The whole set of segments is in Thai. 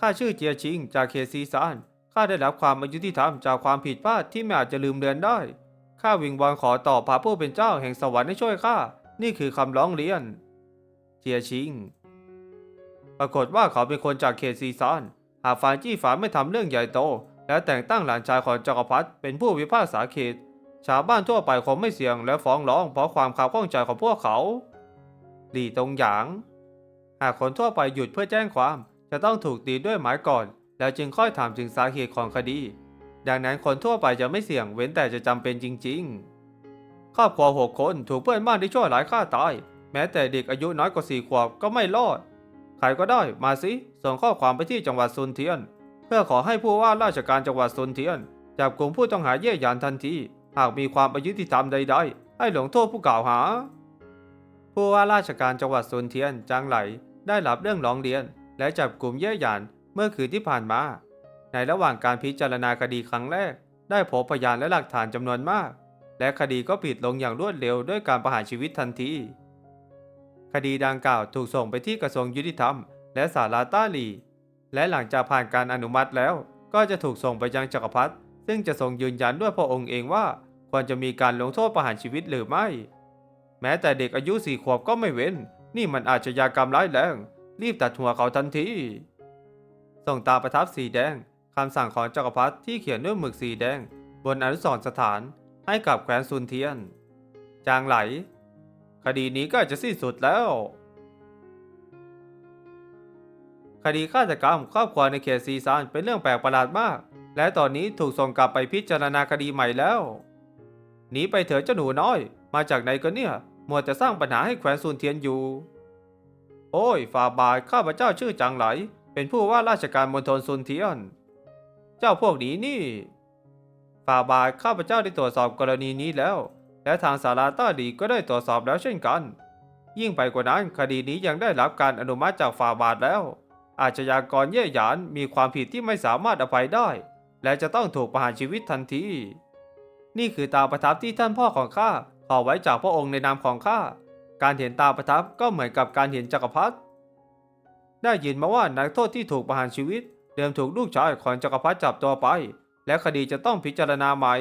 ข้าชื่อเจียชิงจากเขตซีซานข้าได้รับความอายุติธรรมจากความผิดพลาดที่ไม่อาจจะลืมเลือนได้ ข้าวิงวอนขอต่อพระผู้เป็นเจ้าแห่งสวรรค์ให้ช่วยข้า นี่คือคำร้องเรียน เจียชิง ปรากฏว่าเขาเป็นคนจากเขตซีซาน หากฟานจี้ฝานไม่ทำเรื่องใหญ่โต และแต่งตั้งหลานชายของจักรพรรดิเป็นผู้พิพากษาเขต ชาวบ้านทั่วไปคงไม่เสี่ยงและฟ้องร้อง เพราะความขับข้องใจของพวกเขา หลี่ตงหยาง หากคนทั่วไปหยุดเพื่อแจ้งความ จะต้องถูกตีด้วยหมายก่อน แล้วจึงค่อยถามถึงสาเหตุของคดี ดังนั้นคนทั่วไปจะไม่เสี่ยงเว้นแต่จะจำเป็นจริง ๆ ครอบครัวหกคนถูกเพื่อนบ้านที่ชั่วร้ายฆ่าตาย แม้แต่เด็กอายุน้อยกว่าสี่ขวบก็ไม่รอด ใครก็ได้มาสิส่งข้อความไปที่จังหวัดซุนเทียน เพื่อขอให้ผู้ว่าราชการจังหวัดซุนเทียนจับกลุ่มผู้ต้องหาเย่ยยานทันทีหากมีความอายุติธรรมใดๆ ให้หลงโทษผู้กล่าวหา ผู้ว่าราชการจังหวัดซุนเทียนจางไหลได้รับเรื่องร้องเรียน และจับกลุ่มเย่ยหยานเมื่อคืนที่ผ่านมา ในระหว่างการพิจารณาคดีครั้งแรก ได้พบพยานและหลักฐานจำนวนมาก และคดีก็ปิดลงอย่างรวดเร็วด้วยการประหารชีวิตทันที คดีดังกล่าวถูกส่งไปที่กระทรวงยุติธรรม และศาลาต้าหลี และหลังจากผ่านการอนุมัติแล้ว ก็จะถูกส่งไปยังจักรพรรดิซึ่งจะทรงยืนยันด้วยพระองค์เองว่าควรจะมีการลงโทษประหารชีวิตหรือไม่ แม้แต่เด็กอายุสี่ขวบก็ไม่เว้น นี่มันอาชญากรรมร้ายแรง รีบตัดหัวเขาทันที ส่งตาประทับสีแดงคำสั่งของจักรพรรดิที่เขียนด้วยหมึกสีแดง บนอนุสรสถานให้กับแคว้นซุนเทียน จางไหล คดีนี้ก็จะสิ้นสุดแล้ว คดีฆาตกรรมครอบครัวในเขตซีซานเป็นเรื่องแปลกประหลาดมาก และตอนนี้ถูกส่งกลับไปพิจารณาคดีใหม่แล้วหนีไปเถอะเจ้าหนูน้อย มาจากไหนกันเนี่ยมัวแต่สร้างปัญหาให้แขวนซุนเทียนอยู่ โอ้ย ฝ่าบาทข้าพเจ้าชื่อจางไหล เป็นผู้ว่าราชการมณฑลซุนเทียน เจ้าพวกนี้นี่ ฝ่าบาทข้าพเจ้าได้ตรวจสอบกรณีนี้แล้ว และทางสาราต้าดีก็ได้ตรวจสอบแล้วเช่นกัน ยิ่งไปกว่านั้นคดีนี้ยังได้รับการอนุมัติจากฝ่าบาทแล้ว อาชญากรเย่ยหยานมีความผิดที่ไม่สามารถอภัยได้ และจะต้องถูกประหารชีวิตทันที นี่คือตาประทับที่ท่านพ่อของข้าขอไว้จากพระองค์ในนามของข้า การเห็นตาประทับก็เหมือนกับการเห็นจักรพรรดิได้ยินมาว่านักโทษที่ถูกประหารชีวิต เดิมถูกลูกชายของจักรพรรดิจับตัวไป และคดีจะต้องพิจารณาใหม่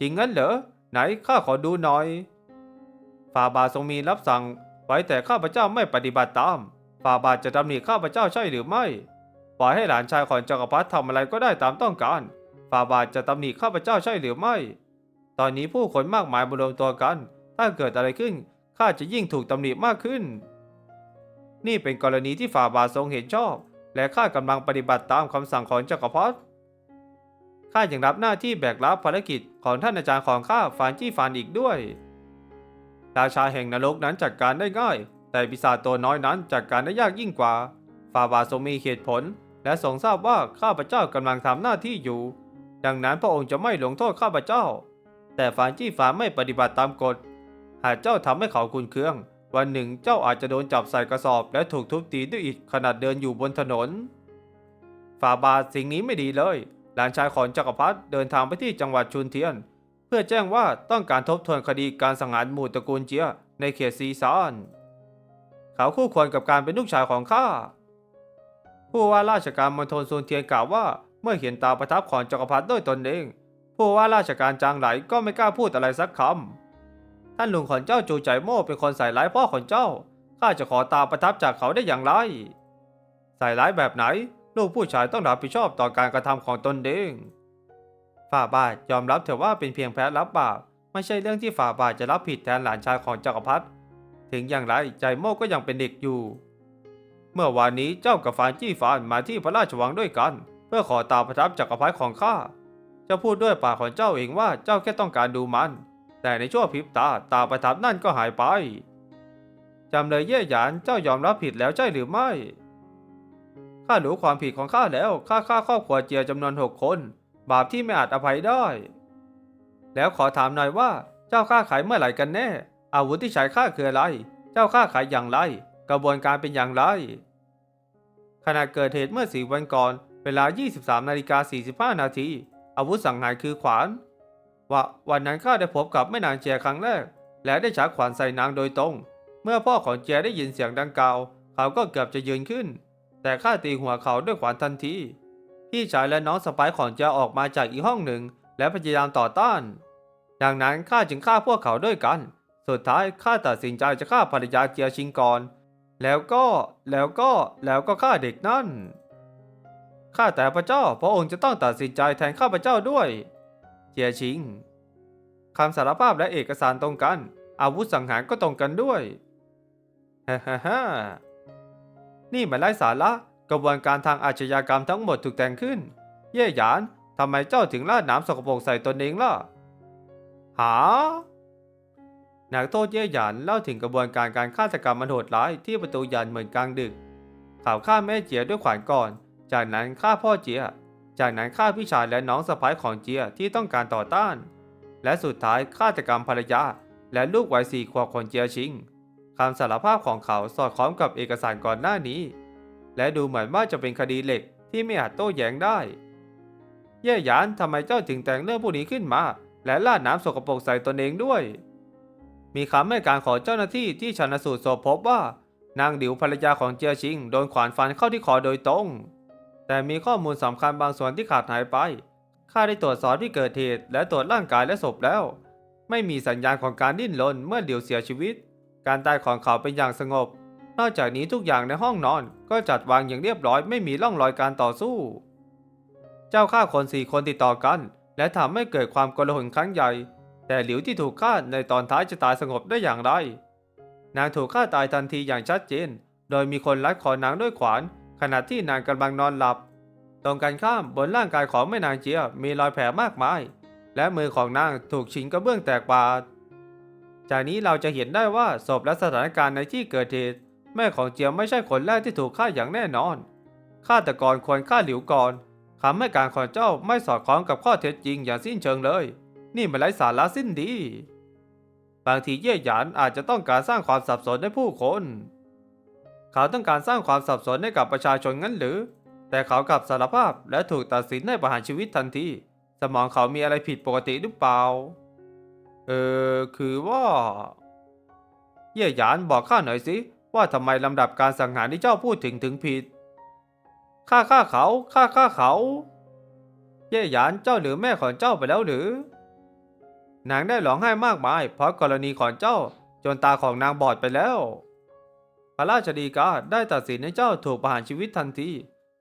จริงงั้นเหรอ ไหนข้าขอดูหน่อย ฝ่าบาททรงมีรับสั่งไว้แต่ข้าพเจ้าไม่ปฏิบัติตาม ฝ่าบาทจะตำหนิข้าพเจ้าใช่หรือไม่ ปล่อยให้หลานชายของจักรพรรดิทำอะไรก็ได้ตามต้องการ ฝ่าบาทจะตำหนิข้าพเจ้าใช่หรือไม่ ตอนนี้ผู้คนมากมายมารวมตัวกัน ถ้าเกิดอะไรขึ้น ข้าจะยิ่งถูกตำหนิมากขึ้น นี่เป็นกรณีที่ฝ่าบาททรงเห็นชอบ และข้ากำลังปฏิบัติตามคำสั่งของจักรพรรดิข้ายังรับหน้าที่แบกรับภารกิจของท่านอาจารย์ของข้าฟานจี้ฟานอีกด้วย ราชาแห่งนรกนั้นจัดการได้ง่าย แต่ปีศาจตัวน้อยนั้นจัดการได้ยากยิ่งกว่า ฝ่าบาททรงมีเหตุผล และทรงทราบว่าข้าพเจ้ากำลังทำหน้าที่อยู่ ดังนั้นพระองค์จะไม่ลงโทษข้าพเจ้า แต่ฟานจี้ฟานไม่ปฏิบัติตามกฎ หากเจ้าทำให้เขาคุนเคือง วันหนึ่งเจ้าอาจจะโดนจับใส่กระสอบ และถูกทุบตีด้วยอิฐขณะเดินอยู่บนถนน ฝ่าบาทสิ่งนี้ไม่ดีเลย หลานชายของจักรพรรดิเดินทางไปที่จังหวัดชุนเทียน เพื่อแจ้งว่าต้องการทบทวนคดีการสังหารหมู่ตระกูลเจียในเขตซีซาน เขาคู่ควรกับการเป็นลูกชายของข้า ผู้ว่าราชการมณฑลซุนเทียนกล่าวว่าเมื่อเห็นตาประทับของจักรพรรดิด้วยตนเอง ผู้ว่าราชการจางไหลก็ไม่กล้าพูดอะไรสักคำ ท่านลุงของเจ้าจูใจโม่เป็นคนใส่ร้ายพ่อของเจ้า ข้าจะขอตาประทับจากเขาได้อย่างไร ใส่ร้ายแบบไหน ลูกผู้ชายต้องรับผิดชอบต่อการกระทำของตนเองฝ่าบาทยอมรับเถอะว่าเป็นเพียงแพ้รับบาปไม่ใช่เรื่องที่ฝ่าบาทจะรับผิดแทนหลานชายของจักรพรรดิถึงอย่างไรใจโม่ก็ยังเป็นเด็กอยู่ เมื่อวานนี้เจ้ากับฟานจี้ฟานมาที่พระราชวังด้วยกัน เพื่อขอตาประทับจักรพรรดิของข้าเจ้าพูดด้วยปากของเจ้าเองว่าเจ้าแค่ต้องการดูมัน แต่ในชั่วพริบตาตาประทับนั่นก็หายไป จำเลยเย่หยานเจ้ายอมรับผิดแล้วใช่หรือไม่ ข้ารู้ความผิดของข้าแล้ว ข้าฆ่าครอบครัวเจียจำนวนหกคน บาปที่ไม่อาจอภัยได้ แล้วขอถามหน่อยว่าเจ้าค้าขายเมื่อไหร่กันแน่ อาวุธที่ใช้ฆ่าคืออะไร เจ้าค้าขายอย่างไร กระบวนการเป็นอย่างไร ขณะเกิดเหตุเมื่อสี่วันก่อน เวลา 23นาฬิกา45นาทีอาวุธสังหารคือขวาน ว่าวันนั้นข้าได้พบกับแม่นางเจียครั้งแรก และได้ชักขวานใส่นางโดยตรง เมื่อพ่อของเจียได้ยินเสียงดังกล่าว เขาก็เกือบจะยืนขึ้น แต่ข้าตีหัวเขาด้วยขวานทันทีพี่ชายและน้องสะพ้ายของเจียออกมาจากอีกห้องหนึ่ง และพยายามต่อต้าน ดังนั้นข้าจึงฆ่าพวกเขาด้วยกัน สุดท้ายข้าตัดสินใจจะฆ่าภรรยาเจียชิงก่อนแล้วก็แล้วก็แล้วก็ฆ่าเด็กนั่นข้าแต่พระเจ้าพระองค์จะต้องตัดสินใจแทนข้าพระเจ้าด้วย เจียชิงคำสารภาพและเอกสารตรงกัน อาวุธสังหารก็ตรงกันด้วยฮ่าฮ่าฮ่านี่มันไร้สาระกระบวนการทางอาชญากรรมทั้งหมดถูกแต่งขึ้น เย่หยานทำไมเจ้าถึงราดน้ำสกปรกใส่ตนเองล่ะ หา นักโทษเย่หยานเล่าถึงกระบวนการการฆาตกรรมมันโหดร้ายที่ประตูยันเหมือนกลางดึกเขาวฆ่าแม่เจียด้วยขวานก่อน จากนั้นฆ่าพ่อเจีย จากนั้นฆ่าพี่ชายและน้องสะพ้ายของเจียที่ต้องการต่อต้าน และสุดท้ายฆาตกรรมภรรยา และลูกวัยสี่ขวบของเจียชิงคำสารภาพของเขาสอดคล้องกับเอกสารก่อนหน้านี้ และดูเหมือนว่าจะเป็นคดีเหล็กที่ไม่อาจโต้แย้งได้ เย่หยานทำไมเจ้าถึงแต่งเรื่องพวกนี้ขึ้นมา และลาดน้ำสกปรกใส่ตนเองด้วย มีคำให้การของเจ้าหน้าที่ที่ชันสูตรศพพบว่า นางดิวภรรยาของเจียชิงโดนขวานฟันเข้าที่คอโดยตรง แต่มีข้อมูลสำคัญบางส่วนที่ขาดหายไป ข้าได้ตรวจสอบที่เกิดเหตุและตรวจร่างกายและศพแล้ว ไม่มีสัญญาณของการดิ้นรนเมื่อเดิวเสียชีวิต การตายของเขาเป็นอย่างสงบ นอกจากนี้ทุกอย่างในห้องนอนก็จัดวางอย่างเรียบร้อยไม่มีร่องรอยการต่อสู้ เจ้าฆ่าคนสี่คนติดต่อกัน และทำให้เกิดความโกลาหลครั้งใหญ่ แต่หลิวที่ถูกฆ่าในตอนท้ายจะตายสงบได้อย่างไร นางถูกฆ่าตายทันทีอย่างชัดเจน โดยมีคนรัดคอนางด้วยขวาน ขณะที่นางกำลังนอนหลับ ตรงกันข้ามบนร่างกายของแม่นางเจียมีรอยแผลมากมาย และมือของนางถูกชิงกระเบื้องแตกปาดจากนี้เราจะเห็นได้ว่าศพและสถานการณ์ในที่เกิดเหตุแม่ของเจียไม่ใช่คนแรกที่ถูกฆ่าอย่างแน่นอนฆาตกรควรฆ่าหลิวก่อนคำให้การของเจ้าไม่สอดคล้องกับข้อเท็จจริงอย่างสิ้นเชิงเลย นี่มันไร้สาระสิ้นดี บางทีเย่หยานอาจจะต้องการสร้างความสับสนให้ผู้คน เขาต้องการสร้างความสับสนให้กับประชาชนงั้นหรือ แต่เขากลับสารภาพและถูกตัดสินให้ประหารชีวิตทันที สมองเขามีอะไรผิดปกติหรือเปล่า เออคือว่า เย่หยานบอกข้าหน่อยสิว่าทำไมลำดับการสังหารที่เจ้าพูดถึงถึงผิด ข้าฆ่าเขาข้าฆ่าเขา เย่หยานเจ้าหรือแม่ของเจ้าไปแล้วหรือนางได้ร้องไห้มากมาย เพราะกรณีของเจ้าจนตาของนางบอดไปแล้ว ระราชดีกาได้ตัดสินให้เจ้าถูกประหารชีวิตทันที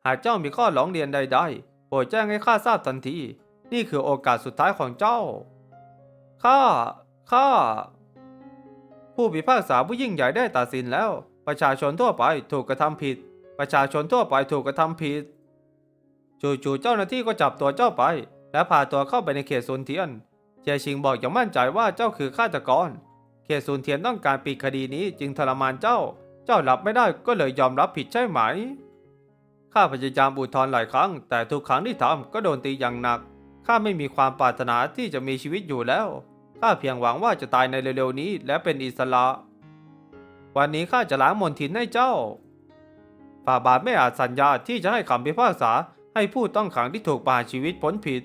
หากเจ้ามีข้อร้องเรียนใดๆโปรดแจ้งให้ข้าทราบทันที นี่คือโอกาสสุดท้ายของเจ้า ข้า ข้า ผู้พิพากษาผู้ยิ่งใหญ่ได้ตัดสินแล้ว ประชาชนทั่วไปถูกกระทำผิด ประชาชนทั่วไปถูกกระทำผิด จู่ๆเจ้าหน้าที่ก็จับตัวเจ้าไป และพาตัวเข้าไปในเขตซุนเทียนเจียชิงบอกอย่างมั่นใจว่าเจ้าคือฆาตกร เขตซุนเทียนต้องการปิดคดีนี้จึงทรมานเจ้า เจ้ารับไม่ได้ก็เลยยอมรับผิดใช่ไหม ข้าพยายามอุทธรณ์หลายครั้ง แต่ทุกครั้งที่ทำก็โดนตีอย่างหนัก ข้าไม่มีความปรารถนาที่จะมีชีวิตอยู่แล้ว ข้าเพียงหวังว่าจะตายในเร็วๆนี้และเป็นอิสระ วันนี้ข้าจะล้างมนทินให้เจ้าฝ่าบาทไม่อาจสัญญาที่จะให้คำพิพากษาให้ผู้ต้องขังที่ถูกประหารชีวิตพ้นผิด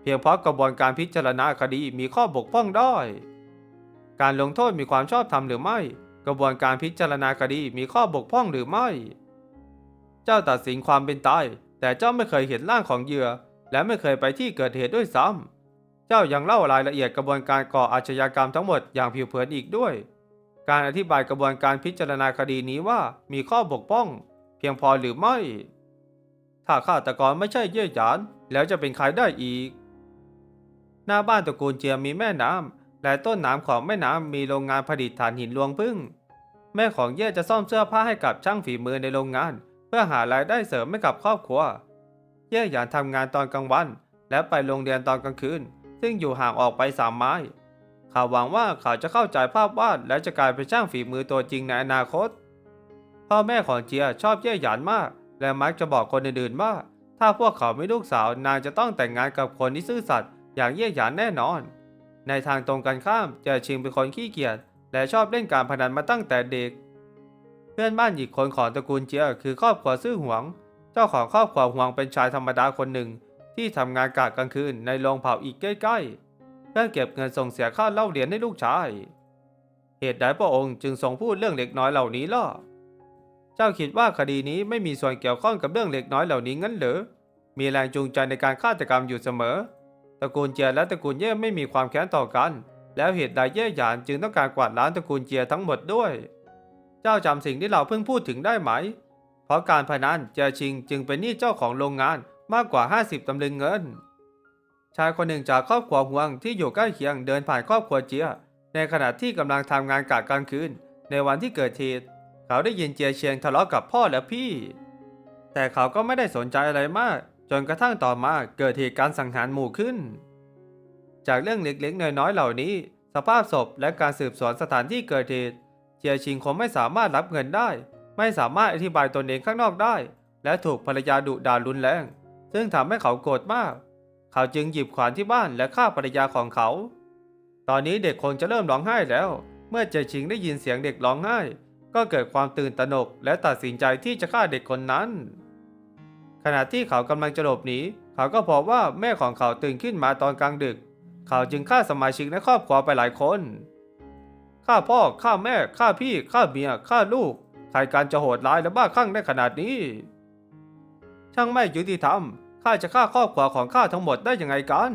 เพียงเพราะกระบวนการพิจารณาคดีมีข้อบกพร่องด้การลงโทษมีความชอบธรรมหรือไม่ กระบวนการพิจารณาคดีมีข้อบกพร่องหรือไม่ เจ้าตัดสินความเป็นตาย แต่เจ้าไม่เคยเห็นร่างของเหยื่อ และไม่เคยไปที่เกิดเหตุด้วยซ้ำ เจ้ายังเล่ารายละเอียดกระบวนการก่ออาชญากรรมทั้งหมดอย่างผิวเผินอีกด้วย การอธิบายกระบวนการพิจารณาคดีนี้ว่ามีข้อบกพร่อง เพียงพอหรือไม่ ถ้าฆาตกรไม่ใช่เย่หยาน แล้วจะเป็นใครได้อีก หน้าบ้านตระกูลเจียมีแม่น้ำและต้นน้ำของแม่น้ำมีโรงงานผลิตถ่านหินรวงพึ่ง แม่ของเย่จะซ่อมเสื้อผ้าให้กับช่างฝีมือในโรงงาน เพื่อหารายได้เสริมให้กับครอบครัว เย่หยานทำงานตอนกลางวัน และไปโรงเรียนตอนกลางคืน ซึ่งอยู่ห่างออกไปสามไม้เขาหวังว่าเขาจะเข้าใจภาพวาดและจะกลายเป็นช่างฝีมือตัวจริงในอนาคต พ่อแม่ของเจียชอบเย่หยานมาก และมักจะบอกคนอื่นๆว่า ถ้าพวกเขาไม่ลูกสาวนางจะต้องแต่งงานกับคนที่ซื่อสัตย์อย่างเย่หยานแน่นอน ในทางตรงกันข้ามเจียชิงเป็นคนขี้เกียจ และชอบเล่นการพนันมาตั้งแต่เด็ก เพื่อนบ้านอีกคนของตระกูลเจียคือครอบครัวซื่อหวง เจ้าของครอบครัวหวงเป็นชายธรรมดาคนหนึ่ง ที่ทำงานกะกลางคืนในโรงเผาอีกใกล้ๆ เพื่อเก็บเงินส่งเสียค่าเล่าเรียนให้ลูกชาย เหตุใดพระองค์จึงทรงพูดเรื่องเล็กน้อยเหล่านี้ล่ะ เจ้าคิดว่าคดีนี้ไม่มีส่วนเกี่ยวข้องกับเรื่องเล็กน้อยเหล่านี้งั้นเหรอมีแรงจูงใจในการฆาตกรรมอยู่เสมอ ตระกูลเจียและตระกูลเย่ไม่มีความแค้นต่อกัน แล้วเหตุใดเย่หยานจึงต้องการกวาดล้างตระกูลเจียทั้งหมดด้วย เจ้าจำสิ่งที่เราเพิ่งพูดถึงได้ไหม เพราะการพนันเจียชิงจึงเป็นหนี้เจ้าของโรงงานมากกว่า 50 ตำลึงเงิน ชายคนหนึ่งจากครอบครัวหวงที่อยู่ใกล้เคียงเดินผ่านครอบครัวเจีย ในขณะที่กำลังทำงานกะกลางคืน ในวันที่เกิดเหตุเขาได้ยินเจียเชียงทะเลาะกับพ่อและพี่ แต่เขาก็ไม่ได้สนใจอะไรมาก จนกระทั่งต่อมาเกิดเหตุการณ์สังหารหมู่ขึ้น จากเรื่องเล็กๆ น้อยๆ เหล่านี้ สภาพศพและการสืบสวนสถานที่เกิดเหตุเจียชิงคงไม่สามารถรับเงินได้ ไม่สามารถอธิบายตนเองข้างนอกได้ และถูกภรรยาดุด่ารุนแรง ซึ่งทำให้เขาโกรธมาก เขาจึงหยิบขวานที่บ้านและฆ่าภรรยาของเขา ตอนนี้เด็กคงจะเริ่มร้องไห้แล้ว เมื่อเจียชิงได้ยินเสียงเด็กร้องไห้ ก็เกิดความตื่นตระหนกและตัดสินใจที่จะฆ่าเด็กคนนั้น ขณะที่เขากำลังจะหลบหนีเขาก็พบว่าแม่ของเขาตื่นขึ้นมาตอนกลางดึก เขาจึงฆ่าสมาชิกในครอบครัวไปหลายคนฆ่าพ่อฆ่าแม่ฆ่าพี่ฆ่าเมียฆ่าลูกใครการจะโหดร้ายและบ้าคลั่งได้ขนาดนี้ ช่างไม่ยุติธรรมข้าจะฆ่าครอบครัวของข้าทั้งหมดได้ยังไงกัน